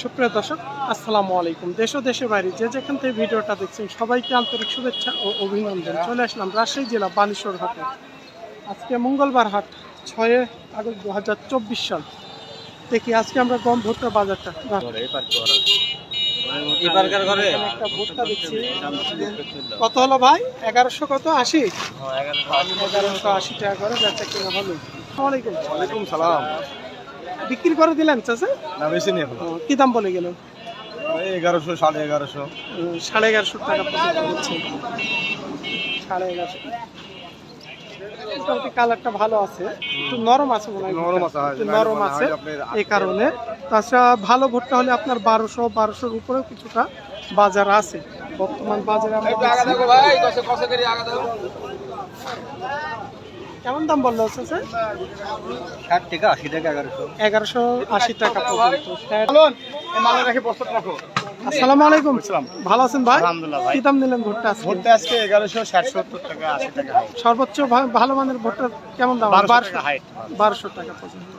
সুপ্রিয় দর্শক আসসালামু আলাইকুম। দেশ ও দেশের বাইরে যে যেখান থেকে ভিডিওটা দেখছেন সবাইকে আন্তরিক শুভেচ্ছা ও অভিনন্দন। চলে আসলাম রাজশাহী জেলা বানেশ্বর হাটে। আজকে মঙ্গলবার হাট ছয় আগস্ট দু হাজার চব্বিশ সাল। দেখি আজকে আমরা গম ভুট্টা বাজারটা। একটা ভুট্টা দেখছি। কত হলো ভাই? এগারোশো কত? আশি। এগারোশো আশি টাকা করে বেচা কিনা হলো। আসসালামু আলাইকুম। ওয়ালাইকুম সালাম। বিক্রি করে দিলেন চাচা? না বেশি নেই ও, কি দাম বলে গেল? এগারোশো সাড়ে এগারোশো। সাড়ে এগারোশো টাকা সাড়ে এগারোশো। মোটামুটি কালারটা ভালো আছে। একটু নরম আছে মনে হয় নরম আছে, নরম আছে হয় এই কারণে। তাছাড়া ভালো ভুট্টা হলে আপনার বারোশো বারোশোর উপরেও কিছুটা বাজার আছে। বর্তমান বাজারে আমরা কেমন দাম বলল হচ্ছে স্যার? ষাট টাকা আশি টাকা এগারোশো। এগারোশো আশি টাকা রাখো আসসালামু আলাইকুম। ভালো আছেন ভাই? আলহামদুলিল্লাহ ভাই। কি দাম নিলেন ভুট্টা ভুট্টা ভোটটা আজকে এগারোশো ষাট সত্তর টাকা আশি টাকা। সর্বোচ্চ ভালো মানের ভুট্টা কেমন দাম? বারোশো বারোশো টাকা বারোশো টাকা পর্যন্ত।